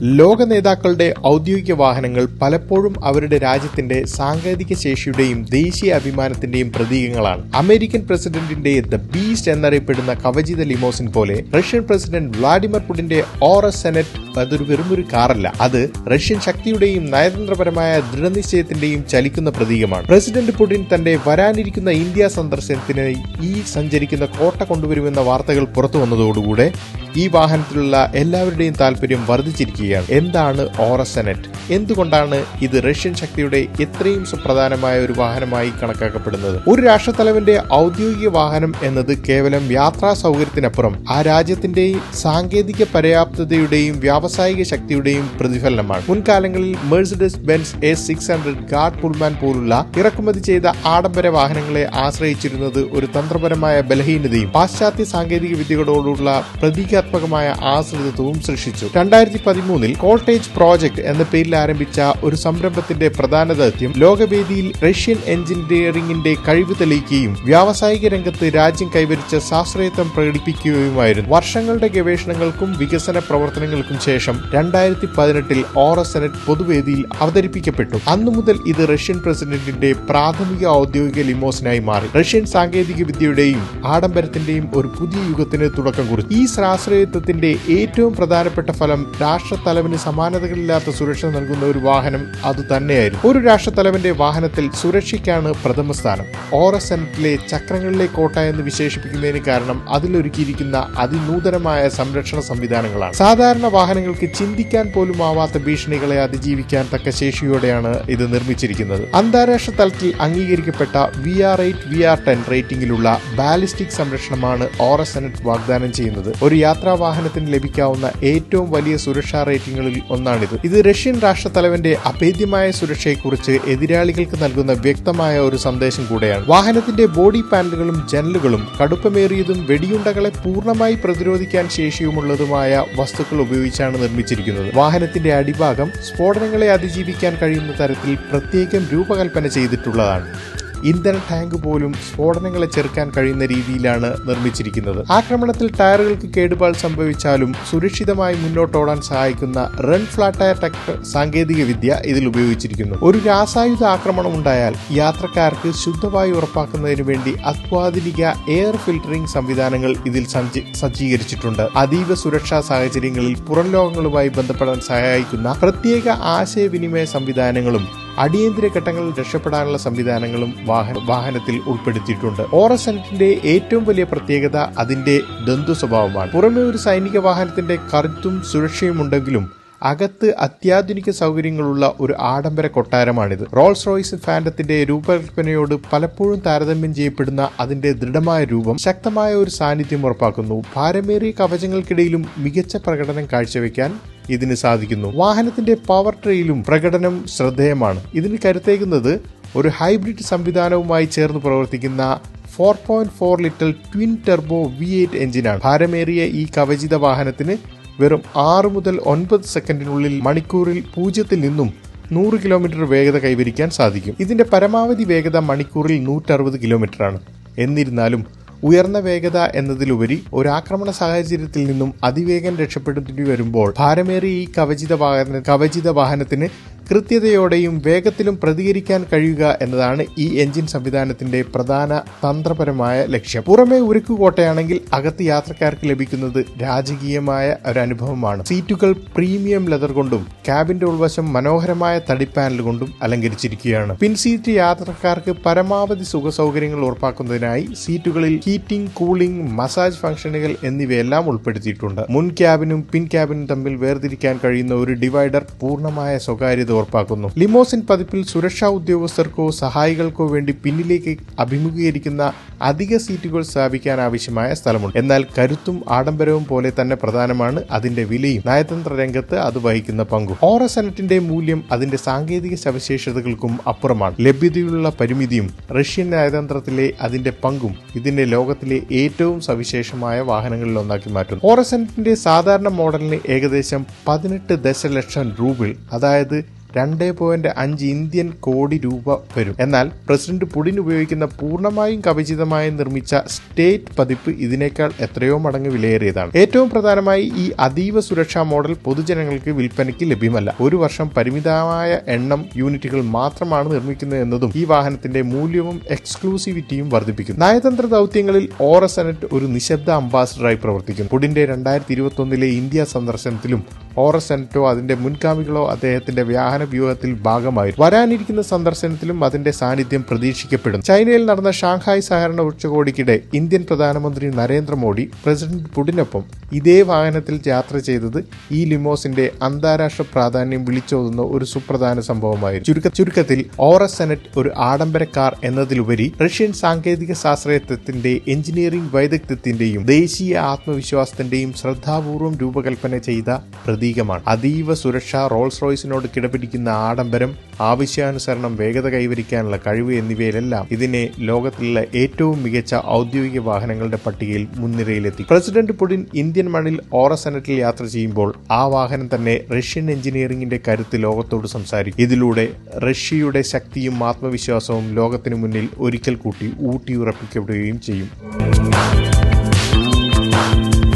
ലോക നേതാക്കളുടെ ഔദ്യോഗിക വാഹനങ്ങൾ പലപ്പോഴും അവരുടെ രാജ്യത്തിന്റെ സാങ്കേതിക ശേഷിയുടെയും ദേശീയ അഭിമാനത്തിന്റെയും പ്രതീകങ്ങളാണ്. അമേരിക്കൻ പ്രസിഡന്റിന്റെ ദ ബീസ്റ്റ് എന്നറിയപ്പെടുന്ന കവചിത ലിമോസിൻ പോലെ റഷ്യൻ പ്രസിഡന്റ് വ്ളാഡിമിർ പുടിന്റെ ഓറസ് സെനറ്റ് അതൊരു വെറുമൊരു കാറല്ല. അത് റഷ്യൻ ശക്തിയുടെയും നയതന്ത്രപരമായ ദൃഢനിശ്ചയത്തിന്റെയും ചലിക്കുന്ന പ്രതീകമാണ്. പ്രസിഡന്റ് പുടിൻ തന്റെ വരാനിരിക്കുന്ന ഇന്ത്യ സന്ദർശനത്തിനായി ഈ സഞ്ചരിക്കുന്ന കോട്ട കൊണ്ടുവരുമെന്ന വാർത്തകൾ പുറത്തു വന്നതോടുകൂടെ ഈ വാഹനത്തിലുള്ള എല്ലാവരുടെയും താല്പര്യം വർദ്ധിച്ചിരിക്കുകയാണ് എന്താണ് ഓറസെനറ്റ് എന്തുകൊണ്ടാണ് ഇത് റഷ്യൻ ശക്തിയുടെ എത്രയും സുപ്രധാനമായ ഒരു വാഹനമായി കണക്കാക്കപ്പെടുന്നത്? ഒരു രാഷ്ട്രത്തലവന്റെ ഔദ്യോഗിക വാഹനം എന്നത് കേവലം യാത്രാ സൗകര്യത്തിനപ്പുറം ആ രാജ്യത്തിന്റെയും സാങ്കേതിക പര്യാപ്തതയുടെയും വ്യാവസായിക ശക്തിയുടെയും പ്രതിഫലനമാണ്. മുൻകാലങ്ങളിൽ Mercedes Benz A six hundred guard Pullman പോലുള്ള ഇറക്കുമതി ചെയ്ത ആഡംബര വാഹനങ്ങളെ ആശ്രയിച്ചിരുന്നത് ഒരു തന്ത്രപരമായ ബലഹീനതയും പാശ്ചാത്യ സാങ്കേതിക വിദ്യകളോടുള്ള പ്രതീകാത്മകമായ ആശ്രിതത്വവും സൃഷ്ടിച്ചു. രണ്ടായിരത്തി പതിമൂന്നിൽ കോൾട്ടേജ് പ്രോജക്ട് എന്ന പേരിൽ ആരംഭിച്ച ഒരു സംരംഭത്തിന്റെ പ്രധാന ദൗത്യം ലോകവേദിയിൽ റഷ്യൻ എഞ്ചിനീയറിംഗിന്റെ കഴിവ് തെളിയിക്കുകയും വ്യാവസായിക രംഗത്ത് രാജ്യം കൈവരിച്ച ശാസ്ത്രീയത്വം പ്രകടിപ്പിക്കുകയുമായിരുന്നു. വർഷങ്ങളുടെ ഗവേഷണങ്ങൾക്കും വികസന പ്രവർത്തനങ്ങൾക്കും ശേഷം രണ്ടായിരത്തി പതിനെട്ടിൽ ഓറസെനറ്റ് പൊതുവേദിയിൽ അവതരിപ്പിക്കപ്പെട്ടു. അന്നു മുതൽ ഇത് റഷ്യൻ പ്രസിഡന്റിന്റെ പ്രാഥമിക ഔദ്യോഗിക ലിമോസിനായി മാറി. റഷ്യൻ സാങ്കേതിക വിദ്യയുടെയും ആഡംബരത്തിന്റെയും ഒരു പുതിയ യുഗത്തിന് തുടക്കം കുറിച്ചു. ഈ ശാസ്ത്രീയത്വത്തിന്റെ ഏറ്റവും പ്രധാനപ്പെട്ട ഫലം രാഷ്ട്രത്തലവന് സമാനതകളില്ലാത്ത സുരക്ഷ നൽകുന്ന ഒരു വാഹനം അത് തന്നെയായിരുന്നു. ഒരു രാഷ്ട്രത്തലവന്റെ വാഹനത്തിൽ സുരക്ഷയ്ക്കാണ് പ്രഥമ സ്ഥാനം. ഓറസെനറ്റിലെ ചക്രങ്ങളിലെ കോട്ട എന്ന് വിശേഷിപ്പിക്കുന്നതിന് കാരണം അതിലൊരുക്കിയിരിക്കുന്ന അതിനൂതനമായ സംരക്ഷണ സംവിധാനങ്ങളാണ്. സാധാരണ വാഹനങ്ങൾക്ക് ചിന്തിക്കാൻ പോലും ആവാത്ത ഭീഷണികളെ അതിജീവിക്കാൻ തക്ക ശേഷിയോടെയാണ് ഇത് നിർമ്മിച്ചിരിക്കുന്നത്. അന്താരാഷ്ട്ര തലത്തിൽ അംഗീകരിക്കപ്പെട്ട V R eight V R ten റേറ്റിംഗിലുള്ള ballistic സംരക്ഷണമാണ് ഓറസെനറ്റ് വാഗ്ദാനം ചെയ്യുന്നത്. ഒരു യാത്രാ വാഹനത്തിന് ലഭിക്കാവുന്ന ഏറ്റവും വലിയ സുരക്ഷാ റേറ്റിംഗുകളിൽ ഒന്നാണിത്. ഇത് റഷ്യൻ രാഷ്ട്രത്തലവന്റെ അഭേദ്യമായ സുരക്ഷയെക്കുറിച്ച് എതിരാളികൾക്ക് നൽകുന്ന വ്യക്തമായ ഒരു സന്ദേശം കൂടെയാണ്. വാഹനത്തിന്റെ ബോഡി പാനലുകളും ജനലുകളും കടുപ്പമേറിയതും വെടിയുണ്ടകളെ പൂർണമായി പ്രതിരോധിക്കാൻ ശേഷിയുമുള്ളതുമായ വസ്തുക്കൾ ഉപയോഗിച്ചാണ് നിർമ്മിച്ചിരിക്കുന്നത്. വാഹനത്തിന്റെ അടിഭാഗം സ്ഫോടനങ്ങളെ അതിജീവിക്കാൻ കഴിയുന്ന തരത്തിൽ പ്രത്യേകം രൂപകൽപ്പന ചെയ്തിട്ടുള്ളതാണ്. ഇന്ധന ടാങ്ക് പോലും സ്ഫോടനങ്ങളെ ചെറുക്കാൻ കഴിയുന്ന രീതിയിലാണ് നിർമ്മിച്ചിരിക്കുന്നത്. ആക്രമണത്തിൽ ടയറുകൾക്ക് കേടുപാട് സംഭവിച്ചാലും സുരക്ഷിതമായി മുന്നോട്ടോടാൻ സഹായിക്കുന്ന റൺ ഫ്ലാറ്റ് ടയർ ടെക് സാങ്കേതിക വിദ്യ ഇതിൽ ഉപയോഗിച്ചിരിക്കുന്നു. ഒരു രാസായുധ ആക്രമണം ഉണ്ടായാൽ യാത്രക്കാർക്ക് ശുദ്ധവായു ഉറപ്പാക്കുന്നതിന് വേണ്ടി അത്യാധുനിക എയർ ഫിൽറ്ററിംഗ് സംവിധാനങ്ങൾ ഇതിൽ സജ്ജീകരിച്ചിട്ടുണ്ട്. അതീവ സുരക്ഷാ സാഹചര്യങ്ങളിൽ പുറം ലോകങ്ങളുമായി ബന്ധപ്പെടാൻ സഹായിക്കുന്ന പ്രത്യേക ആശയവിനിമയ സംവിധാനങ്ങളും അടിയന്തര ഘട്ടങ്ങളിൽ രക്ഷപ്പെടാനുള്ള സംവിധാനങ്ങളും വാഹന വാഹനത്തിൽ ഉൾപ്പെടുത്തിയിട്ടുണ്ട്. ഓറസെനറ്റിന്റെ ഏറ്റവും വലിയ പ്രത്യേകത അതിന്റെ ദന്തു സ്വഭാവമാണ്. പുറമെ ഒരു സൈനിക വാഹനത്തിന്റെ കരുത്തും സുരക്ഷയും ഉണ്ടെങ്കിലും അകത്ത് അത്യാധുനിക സൗകര്യങ്ങളുള്ള ഒരു ആഡംബര കൊട്ടാരമാണിത്. റോൾസ് റോയ്സ് ഫാൻഡത്തിന്റെ രൂപകൽപ്പനയോട് പലപ്പോഴും താരതമ്യം ചെയ്യപ്പെടുന്ന അതിന്റെ ദൃഢമായ രൂപം ശക്തമായ ഒരു സാന്നിധ്യം ഉറപ്പാക്കുന്നു. ഭാരമേറിയ കവചങ്ങൾക്കിടയിലും മികച്ച പ്രകടനം കാഴ്ചവെക്കാൻ ഇതിന് സാധിക്കുന്നു. വാഹനത്തിന്റെ പവർ ട്രെയിലും പ്രകടനം ശ്രദ്ധേയമാണ്. ഇതിന് കരുത്തേകുന്നത് ഒരു ഹൈബ്രിഡ് സംവിധാനവുമായി ചേർന്ന് പ്രവർത്തിക്കുന്ന four point four litre twin turbo V eight എഞ്ചിനാണ് ഭാരമേറിയ ഈ കവചിത വാഹനത്തിന് വെറും ആറ് മുതൽ ഒൻപത് സെക്കൻഡിനുള്ളിൽ മണിക്കൂറിൽ പൂജ്യത്തിൽ നിന്നും നൂറ് കിലോമീറ്റർ വേഗത കൈവരിക്കാൻ സാധിക്കും. ഇതിന്റെ പരമാവധി വേഗത മണിക്കൂറിൽ നൂറ്ററുപത് കിലോമീറ്ററാണ്. എന്നിരുന്നാലും ഉയർന്ന വേഗത എന്നതിലുപരി ഒരു ആക്രമണ സാഹചര്യത്തിൽ നിന്നും അതിവേഗം രക്ഷപ്പെടുത്തി വരുമ്പോൾ ഭാരമേറിയ ഈ കവചിത വാഹന കവചിത വാഹനത്തിന് കൃത്യതയോടെയും വേഗത്തിലും പ്രതികരിക്കാൻ കഴിയുക എന്നതാണ് ഈ എഞ്ചിൻ സംവിധാനത്തിന്റെ പ്രധാന തന്ത്രപരമായ ലക്ഷ്യം. പുറമെ ഉരുക്കുകോട്ടയാണെങ്കിൽ അകത്ത് യാത്രക്കാർക്ക് ലഭിക്കുന്നത് രാജകീയമായ ഒരു അനുഭവമാണ്. സീറ്റുകൾ പ്രീമിയം ലെതർ കൊണ്ടും ക്യാബിന്റെ ഉൾവശം മനോഹരമായ തടിപ്പാനൽ കൊണ്ടും അലങ്കരിച്ചിരിക്കുകയാണ്. പിൻസീറ്റ് യാത്രക്കാർക്ക് പരമാവധി സുഖ സൗകര്യങ്ങൾ ഉറപ്പാക്കുന്നതിനായി സീറ്റുകളിൽ ഹീറ്റിംഗ് കൂളിംഗ് മസാജ് ഫംഗ്ഷനുകൾ എന്നിവയെല്ലാം ഉൾപ്പെടുത്തിയിട്ടുണ്ട്. മുൻ ക്യാബിനും പിൻ ക്യാബിനും തമ്മിൽ വേർതിരിക്കാൻ കഴിയുന്ന ഒരു ഡിവൈഡർ പൂർണമായ സ്വകാര്യത ഉറപ്പാക്കുന്നു. ലിമോസിൻ പതിപ്പിൽ സുരക്ഷാ ഉദ്യോഗസ്ഥർക്കോ സഹായികൾക്കോ വേണ്ടി പിന്നിലേക്ക് അഭിമുഖീകരിക്കുന്ന അധിക സീറ്റുകൾ സ്ഥാപിക്കാൻ ആവശ്യമായ സ്ഥലമുണ്ട്. എന്നാൽ കരുത്തും ആഡംബരവും പോലെ തന്നെ പ്രധാനമാണ് അതിന്റെ വിലയും. നയതന്ത്ര രംഗത്ത് അത് വഹിക്കുന്ന പങ്കും. ഓറസെനറ്റിന്റെ മൂല്യം അതിന്റെ സാങ്കേതിക സവിശേഷതകൾക്കും അപ്പുറമാണ്. ലഭ്യതയുള്ള പരിമിതിയും റഷ്യൻ നയതന്ത്രത്തിലെ അതിന്റെ പങ്കും ഇതിനെ ലോകത്തിലെ ഏറ്റവും സവിശേഷമായ വാഹനങ്ങളിൽ ഒന്നാക്കി മാറ്റുന്നു. ഓറസെനറ്റിന്റെ സാധാരണ മോഡലിന് ഏകദേശം പതിനെട്ട് ദശലക്ഷം രൂപ അതായത് രണ്ട് പോയിന്റ് അഞ്ച് ഇന്ത്യൻ കോടി രൂപ വരും. എന്നാൽ പ്രസിഡന്റ് പുടിൻ ഉപയോഗിക്കുന്ന പൂർണമായും കവചിതമായും നിർമ്മിച്ച സ്റ്റേറ്റ് പതിപ്പ് ഇതിനേക്കാൾ എത്രയോ മടങ്ങ് വിലയേറിയതാണ്. ഏറ്റവും പ്രധാനമായി ഈ അതീവ സുരക്ഷാ മോഡൽ പൊതുജനങ്ങൾക്ക് വിൽപ്പനയ്ക്ക് ലഭ്യമല്ല. ഒരു വർഷം പരിമിതമായ എണ്ണം യൂണിറ്റുകൾ മാത്രമാണ് നിർമ്മിക്കുന്നത് എന്നതും ഈ വാഹനത്തിന്റെ മൂല്യവും എക്സ്ക്ലൂസിവിറ്റിയും വർദ്ധിപ്പിക്കുന്നു. നയതന്ത്ര ദൗത്യങ്ങളിൽ ഓറസ് സെനറ്റ് ഒരു നിശബ്ദ അംബാസിഡറായി പ്രവർത്തിക്കും പുടിന്റെ രണ്ടായിരത്തി ഇരുപത്തി ഇന്ത്യ സന്ദർശനത്തിലും ഓറസ് സെനറ്റോ അതിന്റെ മുൻഗാമികളോ അദ്ദേഹത്തിന്റെ വ്യാഹന വ്യൂഹത്തിൽ ഭാഗമായി വരാനിരിക്കുന്ന സന്ദർശനത്തിലും അതിന്റെ സാന്നിധ്യം പ്രതീക്ഷിക്കപ്പെടും ചൈനയിൽ നടന്ന ഷാങ്ഹായ് സഹകരണ ഉച്ചകോടിക്കിടെ ഇന്ത്യൻ പ്രധാനമന്ത്രി നരേന്ദ്രമോദി പ്രസിഡന്റ് പുടിനൊപ്പം ഇതേ വാഹനത്തിൽ യാത്ര ചെയ്തത് ഈ ലിമോസിന്റെ അന്താരാഷ്ട്ര പ്രാധാന്യം വിളിച്ചോതുന്ന ഒരു സുപ്രധാന സംഭവമായിരുന്നു. ചുരുക്ക ചുരുക്കത്തിൽ ഓറസ് സെനറ്റ് ഒരു ആഡംബര കാർ എന്നതിലുപരി റഷ്യൻ സാങ്കേതിക ശാസ്ത്രത്തിന്റെ എഞ്ചിനീയറിംഗ് വൈദഗ്ധ്യത്തിന്റെയും ദേശീയ ആത്മവിശ്വാസത്തിന്റെയും ശ്രദ്ധാപൂർവം രൂപകൽപ്പന ചെയ്ത പ്രതീകമാണ്. അതീവ സുരക്ഷ റോൾസ് റോയ്സിനോട് കിടപിടിക്കുന്ന ആഡംബരം ആവശ്യാനുസരണം വേഗത കൈവരിക്കാനുള്ള കഴിവ് എന്നിവയിലെല്ലാം ഇതിനെ ലോകത്തിലുള്ള ഏറ്റവും മികച്ച ഔദ്യോഗിക വാഹനങ്ങളുടെ പട്ടികയിൽ മുൻനിരയിലെത്തി. പ്രസിഡന്റ് പുടിൻ ഇന്ത്യൻ മണ്ണിൽ ഓറ സെനറ്റിൽ യാത്ര ചെയ്യുമ്പോൾ ആ വാഹനം തന്നെ റഷ്യൻ എഞ്ചിനീയറിംഗിന്റെ കരുത്ത് ലോകത്തോട് സംസാരിക്കും. ഇതിലൂടെ റഷ്യയുടെ ശക്തിയും ആത്മവിശ്വാസവും ലോകത്തിനു മുന്നിൽ ഒരിക്കൽ കൂട്ടി ഊട്ടിയുറപ്പിക്കപ്പെടുകയും ചെയ്യും.